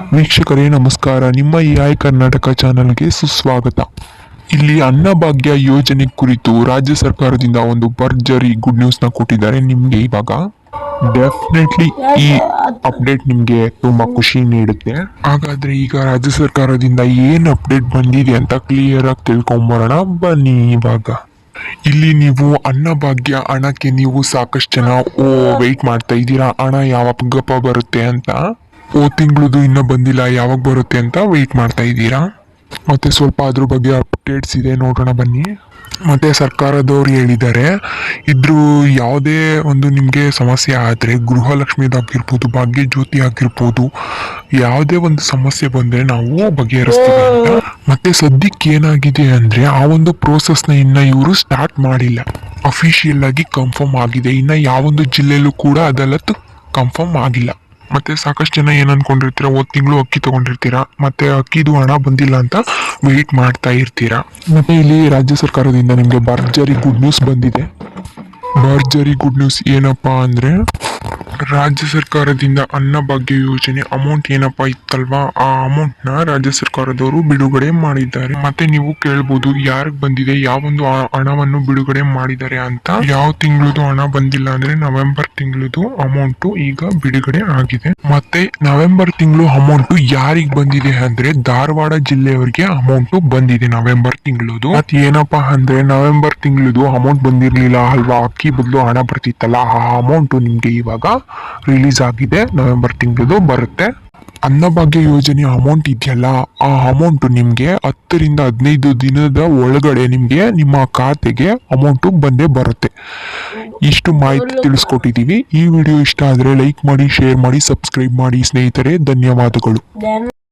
ವೀಕ್ಷಕರೇ, ನಮಸ್ಕಾರ. ನಿಮ್ಮ ಈ ಐ ಕರ್ನಾಟಕ ಚಾನಲ್ಗೆ ಸುಸ್ವಾಗತ. ಇಲ್ಲಿ ಅನ್ನಭಾಗ್ಯ ಯೋಜನೆ ಕುರಿತು ರಾಜ್ಯ ಸರ್ಕಾರದಿಂದ ಒಂದು ಭರ್ಜರಿ ಗುಡ್ ನ್ಯೂಸ್ನ ಕೊಟ್ಟಿದ್ದಾರೆ ನಿಮಗೆ ಇವಾಗ. ಡೆಫಿನೆಟ್ಲಿ ಈ ಅಪ್ಡೇಟ್ ನಿಮಗೆ ತುಂಬಾ ಖುಷಿ ನೀಡುತ್ತೆ. ಹಾಗಾದ್ರೆ ಈಗ ರಾಜ್ಯ ಸರ್ಕಾರದಿಂದ ಏನು ಅಪ್ಡೇಟ್ ಬಂದಿದೆ ಅಂತ ಕ್ಲಿಯರ್ ಆಗಿ ತಿಳ್ಕೊಂಬರೋಣ. ಬನ್ನಿ ಇವಾಗ. ಇಲ್ಲಿ ನೀವು ಅನ್ನಭಾಗ್ಯ ಹಣಕ್ಕೆ ನೀವು ಸಾಕಷ್ಟು ಜನ ಓ ವೆಯ್ಟ್ ಮಾಡ್ತಾ ಇದ್ದೀರಾ. ಹಣ ಯಾವಾಗಪ್ಪ ಬರುತ್ತೆ ಅಂತ. ಓ ತಿಂಗಳದು ಇನ್ನೂ ಬಂದಿಲ್ಲ, ಯಾವಾಗ ಬರುತ್ತೆ ಅಂತ ವೆಯ್ಟ್ ಮಾಡ್ತಾ ಇದ್ದೀರಾ? ಮತ್ತು ಸ್ವಲ್ಪ ಅದ್ರ ಬಗ್ಗೆ ಅಪ್ಡೇಟ್ಸ್ ಇದೆ, ನೋಡೋಣ ಬನ್ನಿ. ಮತ್ತು ಸರ್ಕಾರದವ್ರು ಹೇಳಿದ್ದಾರೆ, ಇದ್ರ ಯಾವುದೇ ಒಂದು ನಿಮಗೆ ಸಮಸ್ಯೆ ಆದರೆ ಗೃಹಲಕ್ಷ್ಮಿದಾಗಿರ್ಬೋದು ಭಾಗ್ಯ ಜ್ಯೋತಿ ಆಗಿರ್ಬೋದು, ಯಾವುದೇ ಒಂದು ಸಮಸ್ಯೆ ಬಂದರೆ ನಾವು ಬಗೆಹರಿಸ್ತೀವಿ ಅಂತ. ಮತ್ತೆ ಸದ್ಯಕ್ಕೆ ಏನಾಗಿದೆ ಅಂದರೆ ಆ ಒಂದು ಪ್ರೋಸೆಸ್ನ ಇನ್ನು ಇವರು ಸ್ಟಾರ್ಟ್ ಮಾಡಿಲ್ಲ. ಅಫಿಷಿಯಲ್ ಆಗಿ ಕನ್ಫರ್ಮ್ ಆಗಿದೆ, ಇನ್ನು ಯಾವೊಂದು ಜಿಲ್ಲೆಯಲ್ಲೂ ಕೂಡ ಅದೆಲ್ಲ ಕನ್ಫರ್ಮ್ ಆಗಿಲ್ಲ. ಮತ್ತೆ ಸಾಕಷ್ಟು ಜನ ಏನ್ ಅನ್ಕೊಂಡಿರ್ತೀರಾ ಒಂದ್ ತಿಂಗಳು ಅಕ್ಕಿ ತಗೊಂಡಿರ್ತೀರಾ? ಮತ್ತೆ ಅಕ್ಕಿದು ಹಣ ಬಂದಿಲ್ಲ ಅಂತ ವೆಯ್ಟ್ ಮಾಡ್ತಾ ಇರ್ತೀರಾ? ಮತ್ತೆ ಇಲ್ಲಿ ರಾಜ್ಯ ಸರ್ಕಾರದಿಂದ ನಿಮ್ಗೆ ಭರ್ಜರಿ ಗುಡ್ ನ್ಯೂಸ್ ಬಂದಿದೆ. ಭರ್ಜರಿ ಗುಡ್ ನ್ಯೂಸ್ ಏನಪ್ಪಾ ಅಂದ್ರೆ ರಾಜ್ಯ ಸರ್ಕಾರದಿಂದ ಅನ್ನಭಾಗ್ಯ ಯೋಜನೆ ಅಮೌಂಟ್ ಏನಪ್ಪಾ ಇತ್ತಲ್ವಾ? ಆ ಅಮೌಂಟ್ನ ರಾಜ್ಯ ಸರ್ಕಾರದವರು ಬಿಡುಗಡೆ ಮಾಡಿದ್ದಾರೆ. ಮತ್ತೆ ನೀವು ಕೇಳ್ಬೋದು ಯಾರಿಗೆ ಬಂದಿದೆ, ಯಾವೊಂದು ಒಂದು ಹಣವನ್ನು ಬಿಡುಗಡೆ ಮಾಡಿದ್ದಾರೆ ಅಂತ. ಯಾವ ತಿಂಗಳದು ಹಣ ಬಂದಿಲ್ಲ ಅಂದ್ರೆ ನವೆಂಬರ್ ತಿಂಗಳದು ಅಮೌಂಟ್ ಈಗ ಬಿಡುಗಡೆ ಆಗಿದೆ. ಮತ್ತೆ ನವೆಂಬರ್ ತಿಂಗಳು ಅಮೌಂಟ್ ಯಾರಿಗ್ ಬಂದಿದೆ ಅಂದ್ರೆ ಧಾರವಾಡ ಜಿಲ್ಲೆಯವರಿಗೆ ಅಮೌಂಟ್ ಬಂದಿದೆ ನವೆಂಬರ್ ತಿಂಗಳದು. ಮತ್ ಏನಪ್ಪಾ ಅಂದ್ರೆ ನವೆಂಬರ್ ತಿಂಗಳದು ಅಮೌಂಟ್ ಬಂದಿರ್ಲಿಲ್ಲ ಅಲ್ವಾ? ಅಕ್ಕಿ ಬದಲು ಹಣ ಬರ್ತಿತ್ತಲ್ಲ, ಆ ಅಮೌಂಟ್ ನಿಮ್ಗೆ ಇವಾಗ ರಿಲೀಸ್ ಆಗಿದೆ ನವೆಂಬರ್ ತಿಂಗಳದು ಬರುತ್ತೆ. ಅನ್ನಭಾಗ್ಯ ಯೋಜನೆ ಅಮೌಂಟ್ ಇದೆಯಲ್ಲ ಆ ಅಮೌಂಟ್ ನಿಮಗೆ ಹತ್ತರಿಂದ ಹದಿನೈದು ದಿನದ ಒಳಗಡೆ ನಿಮಗೆ ನಿಮ್ಮ ಖಾತೆಗೆ ಅಮೌಂಟ್ ಬಂದೇ ಬರುತ್ತೆ. ಇಷ್ಟು ಮಾಹಿತಿ ತಿಳಿಸ್ಕೊಟ್ಟಿದ್ದೀವಿ ಈ ವಿಡಿಯೋ ಇಷ್ಟ ಆದರೆ ಲೈಕ್ ಮಾಡಿ ಶೇರ್ ಮಾಡಿ ಸಬ್ಸ್ಕ್ರೈಬ್ ಮಾಡಿ ಸ್ನೇಹಿತರೆ ಧನ್ಯವಾದಗಳು.